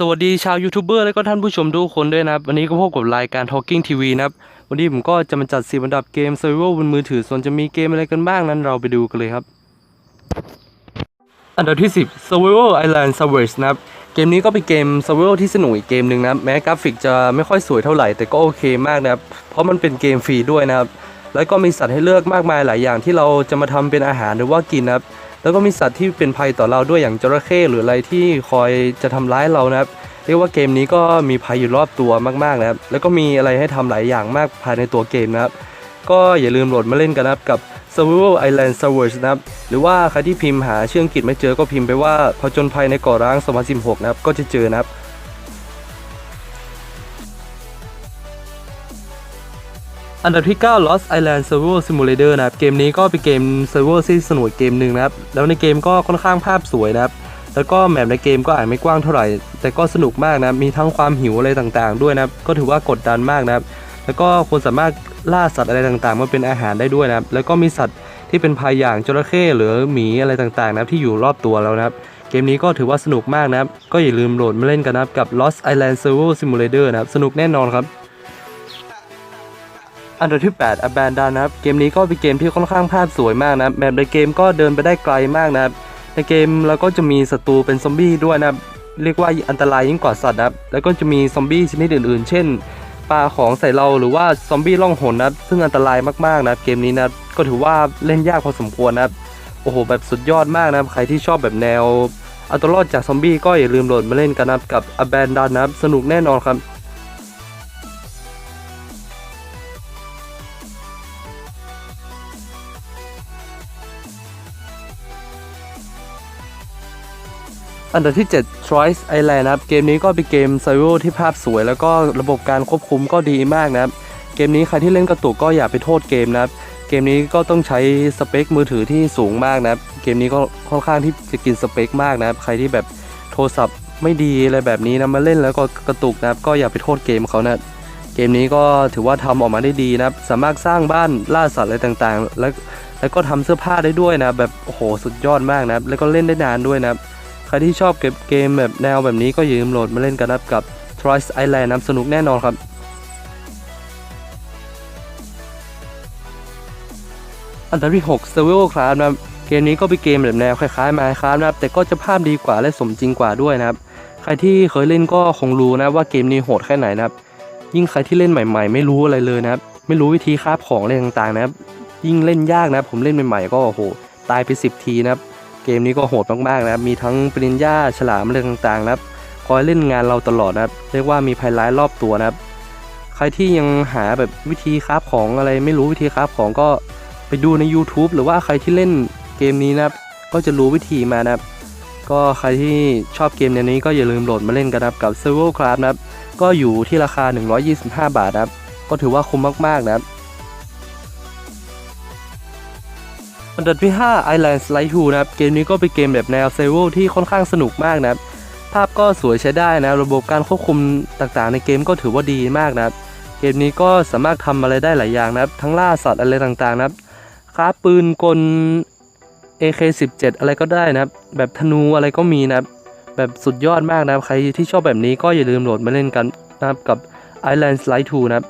สวัสดีชาวยูทูบเบอร์และก็ท่านผู้ชมทุกคนด้วยนะครับ วันนี้ก็พบกับรายการ Talking TV นะครับ วันนี้ผมก็จะมาจัดสิบอันดับเกม Survival บนมือถือส่วนจะมีเกมอะไรกันบ้างนั้นเราไปดูกันเลยครับ อันดับที่ 10 Survival Island Survivors นะครับ เกมนี้ก็เป็นเกม Survival ที่สนุกอีกเกมหนึ่งนะครับแม้กราฟิกจะไม่ค่อยสวยเท่าไหร่แต่ก็โอเคมากนะครับ เพราะมันเป็นเกมฟรีด้วยนะครับ แล้วก็มีสัตว์ให้เลือกมากมายหลายอย่างที่เราจะมาทำเป็นอาหารหรือว่ากินนะครับ แล้วก็มีสัตว์ที่เป็นภัยต่อเราด้วยอย่างจระเข้หรืออะไรที่คอยจะทำร้ายเรานะครับ เรียกว่าเกมนี้ก็มีภัยอยู่รอบตัวมากๆนะครับ แล้วก็มีอะไรให้ทำหลายอย่างมากภายในตัวเกมนะครับ ก็อย่าลืมโหลดมาเล่นกันนะครับกับ Survival Island Survivors นะครับ หรือว่าใครที่พิมพ์หาชื่ออังกฤษไม่เจอก็พิมพ์ไปว่าผจญภัยในเกาะร้าง 2016 นะครับ ก็จะเจอนะครับ อันดับที่ 9 Lost Island Survival Simulator นะครับ เกมนี้ก็เป็นเกม Survival ที่สนุกเกมหนึ่งนะครับ แล้วในเกมก็ค่อนข้างภาพสวยนะครับ แล้วก็แมปในเกมก็อาจไม่กว้างเท่าไหร่ แต่ก็สนุกมากนะ มีทั้งความหิวอะไรต่างๆ ด้วยนะครับ ก็ถือว่ากดดันมากนะครับ แล้วก็คนสามารถล่าสัตว์อะไรต่างๆ มาเป็นอาหารได้ด้วยนะครับ แล้วก็มีสัตว์ที่เป็นภัยอย่างจระเข้หรือหมีอะไรต่างๆ นะครับที่อยู่รอบตัวเรานะครับ เกมนี้ก็ถือว่าสนุกมากนะครับ ก็อย่าลืมโหลดมาเล่นกันนะครับกับ Lost Island Survival Simulator นะครับ สนุกแน่นอนครับ อันดับที่ 8 Abandon นะครับ เกมนี้ก็เป็นเกมที่ค่อนข้างภาพสวยมากนะครับในเกมก็เดินไปได้ไกลมากนะครับ ในเกมเราก็จะมีศัตรูเป็นซอมบี้ด้วยนะครับ เรียกว่าอันตรายยิ่งกว่าสัตว์นะครับ แล้วก็จะมีซอมบี้ชนิดอื่นๆ เช่นปลาของใส่เราหรือว่าซอมบี้ล่องหนนะซึ่งอันตรายมากๆนะครับเกมนี้นะก็ถือว่าเล่นยากพอสมควรนะโอ้โห แบบสุดยอดมากนะใครที่ชอบแบบแนวเอาตัวรอดจากซอมบี้ก็อย่าลืมโหลดมาเล่นกันนะกับกับ Abandon นะครับสนุกแน่นอนครับ อันดับที่7 Troy's Island นะครับ เกมนี้ก็เป็นเกม Survival ที่ภาพสวย แล้วก็ระบบการควบคุมก็ดีมากนะครับ เกมนี้ใครที่เล่นกระตุกก็อย่าไปโทษเกมนะครับ เกมนี้ก็ต้องใช้สเปคมือถือที่สูงมากนะครับ เกมนี้ก็ค่อนข้างที่จะกินสเปคมากนะครับ ใครที่แบบโทรศัพท์ไม่ดีอะไรแบบนี้นะมาเล่นแล้วก็กระตุกนะครับ ก็อย่าไปโทษเกมเขานะเกมนี้ก็ถือว่าทำออกมาได้ดีนะครับ สามารถสร้างบ้านล่าสัตว์อะไรต่างๆ แล้วแล้วก็ทำเสื้อผ้าได้ด้วยนะแบบโอ้โหสุดยอดมากนะครับแล้วก็เล่นได้นานด้วยนะครับ ใครที่ชอบเก็บเกมแบบแนวแบบนี้ก็อย่าลืมโหลดมาเล่นกันนะครับกับ Troy's Island นะครับสนุกแน่นอนครับอันดับที่ 6 Survival Craft นะครับเกมนี้ก็เป็นเกมแบบแนวคล้ายๆ Minecraft นะครับแต่ก็จะภาพดีกว่าและสมจริงกว่าด้วยนะครับ ใครที่เคยเล่นก็คงรู้นะว่าเกมนี้โหดแค่ไหนนะครับ ยิ่งใครที่เล่นใหม่ ๆ ไม่รู้อะไรเลยนะครับ ไม่รู้วิธีคราฟของอะไรต่างๆ นะครับ ยิ่งเล่นยากนะผมเล่นใหม่ๆก็โอ้โหตายไป 10 ทีนะครับ เกมนี้ก็โหดมากๆนะครับ มีทั้งปริญญาฉลามอะไรต่างๆนะครับ คอยเล่นงานเราตลอดนะครับ เรียกว่ามีภัยร้ายรอบตัวนะครับ ใครที่ยังหาแบบวิธีคราฟของอะไรไม่รู้วิธีคราฟของก็ไปดูใน YouTube หรือว่าใครที่เล่นเกมนี้นะครับ ก็จะรู้วิธีมานะครับ ก็ใครที่ชอบเกมแนวนี้ก็อย่าลืมโหลดมาเล่นกันนะครับกับ Survival Craft นะครับ ก็อยู่ที่ราคา 125 บาทนะครับ ก็ถือว่าคุ้มมากๆนะครับ อันดับที่ 5 Island Slide 2นะครับ เกมนี้ก็เป็นเกมแบบแนวเซเวลที่ค่อนข้างสนุกมากนะครับ ภาพก็สวยใช้ได้นะ ระบบการควบคุมต่างๆ ในเกมก็ถือว่าดีมากนะครับ เกมนี้ก็สามารถทำอะไรได้หลายอย่างนะครับ ทั้งล่าสัตว์อะไรต่างๆนะครับคราปืนกล AK17 อะไรก็ได้นะครับ แบบธนูอะไรก็มีนะครับ แบบสุดยอดมากนะครับ ใครที่ชอบแบบนี้ก็อย่าลืมโหลดมาเล่นกันนะครับกับ Island Slide 2 นะครับ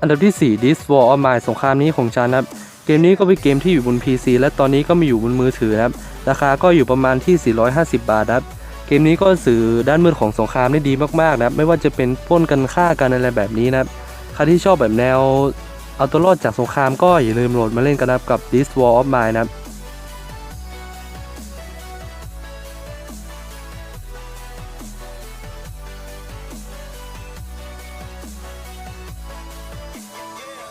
อันดับที่ 4 This War of Mine สงครามนี้ของฉันครับเกมนี้ก็เป็นเกมที่อยู่บน PC และตอนนี้ก็มีอยู่บนมือถือครับราคาก็อยู่ประมาณที่ 450 บาทครับเกมนี้ก็สื่อด้านมืดของสงครามได้ดีมากๆนะครับไม่ว่าจะเป็นป้นกันฆ่ากันอะไรแบบนี้นะครับใครที่ชอบแบบแนวเอาตัวรอดจากสงครามก็อย่าลืมโหลดมาเล่นกันนะครับกับ This War of Mine นะครับ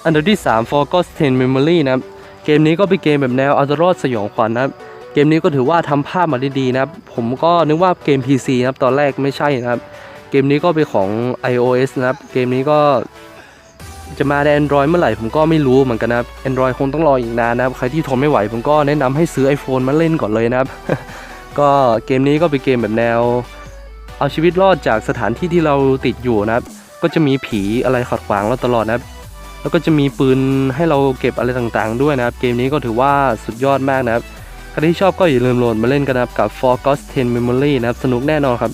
อันดับที่ 3 Forgotten Memory นะครับเกมนี้ก็เป็นเกมแบบแนวเอาตัวรอดสยองขวัญนะครับเกมนี้ก็ถือว่าทำภาพมาได้ดีนะครับผมก็นึกว่าเกม PC นะครับตอนแรกไม่ใช่นะครับ เกมนี้ก็เป็นของ iOS นะครับเกมนี้ก็จะมาใน Android เมื่อไหร่ผมก็ไม่รู้เหมือนกันนะครับ Android คงต้องรออีกนานนะครับ ใครที่ทนไม่ไหวผมก็แนะนำให้ซื้อ iPhone มาเล่นก่อนเลยนะครับ ก็เกมนี้ก็เป็นเกมแบบแนว เอาชีวิตรอดจากสถานที่ที่เราติดอยู่นะครับ ก็จะมีผีอะไรขัดขวางเราตลอดนะครับ แล้วก็จะมีปืนให้เราเก็บอะไรต่างๆ ด้วยนะครับ เกมนี้ก็ถือว่าสุดยอดมากนะครับใครที่ชอบก็อย่าลืมโหลดมาเล่นกันนะครับกับ For God 10 Memory นะครับ สนุกแน่นอนครับ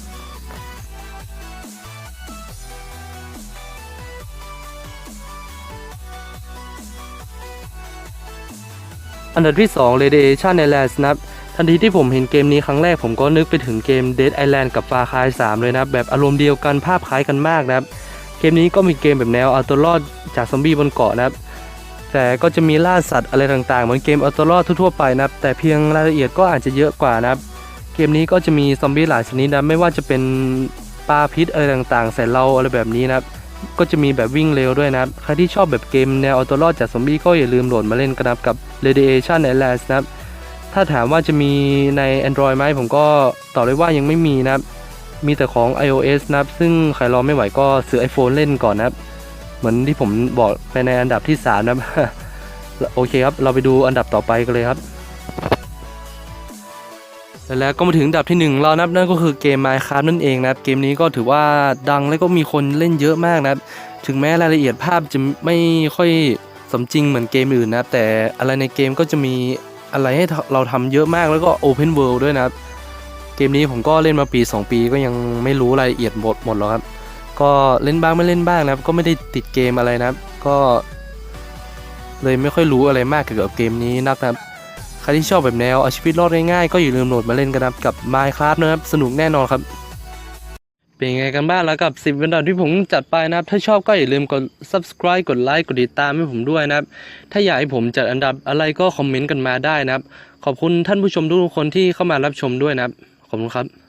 อันดับที่ 2 Radiation Islands นะครับ ทันทีที่ผมเห็นเกมนี้ครั้งแรกผมก็นึกไปถึงเกม Dead Island กับ Far Cry 3 เลยนะครับแบบอารมณ์เดียวกันภาพคล้ายกันมากนะครับ กมนี้ก็มีเกมแบบแนวเอาตัวรอดจากซอมบี้บนเกาะนะครับแต่ก็จะมีล่าสัตว์อะไรต่างๆ เหมือนเกมเอาตัวรอดทั่วๆไปนะครับ แต่เพียงรายละเอียดก็อาจจะเยอะกว่านะครับ เกมนี้ก็จะมีซอมบี้หลายชนิดนะไม่ว่าจะเป็นปลาพิษอะไรต่างๆ ใส่เราอะไรแบบนี้นะครับ ก็จะมีแบบวิ่งเร็วด้วยนะครับ ใครที่ชอบแบบเกมแนวเอาตัวรอดจากซอมบี้ก็อย่าลืมโหลดมาเล่นกันนะครับกับ Radiation Islands นะครับถ้าถามว่าจะมีใน Android ไหมผมก็ตอบเลยว่ายังไม่มีนะครับ มีแต่ของ iOS นะครับ ซึ่งใครรอไม่ไหวก็ซื้อ iPhone เล่นก่อนนะครับ เหมือนที่ผมบอกไปในอันดับที่ 3 นะครับ โอเคครับ เราไปดูอันดับต่อไปกันเลยครับ แล้วก็มาถึงอันดับที่ 1 เรานะครับนั่นก็คือเกม Minecraft นั่นเองนะครับ เกมนี้ก็ถือว่าดังแล้วก็มีคนเล่นเยอะมากนะครับ ถึงแม้รายละเอียดภาพจะไม่ค่อยสมจริงเหมือนเกมอื่นนะครับ แต่อะไรในเกมก็จะมีอะไรให้เราทำเยอะมากแล้วก็ Open World ด้วยนะครับ เกมนี้ผมก็เล่นมาปี 2 ปีก็ยังไม่รู้รายละเอียดหมดหมดหรอกครับ ก็เล่นบ้างไม่เล่นบ้างนะครับ ก็ไม่ได้ติดเกมอะไรนะครับ ก็ เลยไม่ค่อยรู้อะไรมากเกี่ยวกับเกมนี้นักนะครับ ใครที่ชอบแบบแนวเอาชีวิตรอดง่ายๆก็อย่าลืมโหลดมาเล่นกันนะครับกับ Minecraft นะครับ สนุกแน่นอนครับ เป็นไงกันบ้างแล้วกับ 10วันดอนที่ผมจัดไปนะครับ ถ้าชอบก็อย่าลืมกด subscribe กดไลค์กดติดตามให้ผมด้วยนะครับ ถ้าอยากให้ผมจัดอันดับอะไรก็คอมเมนต์กันมาได้นะครับ ขอบคุณท่านผู้ชมทุกคนที่เข้ามารับชมด้วยนะครับ ขอบคุณครับ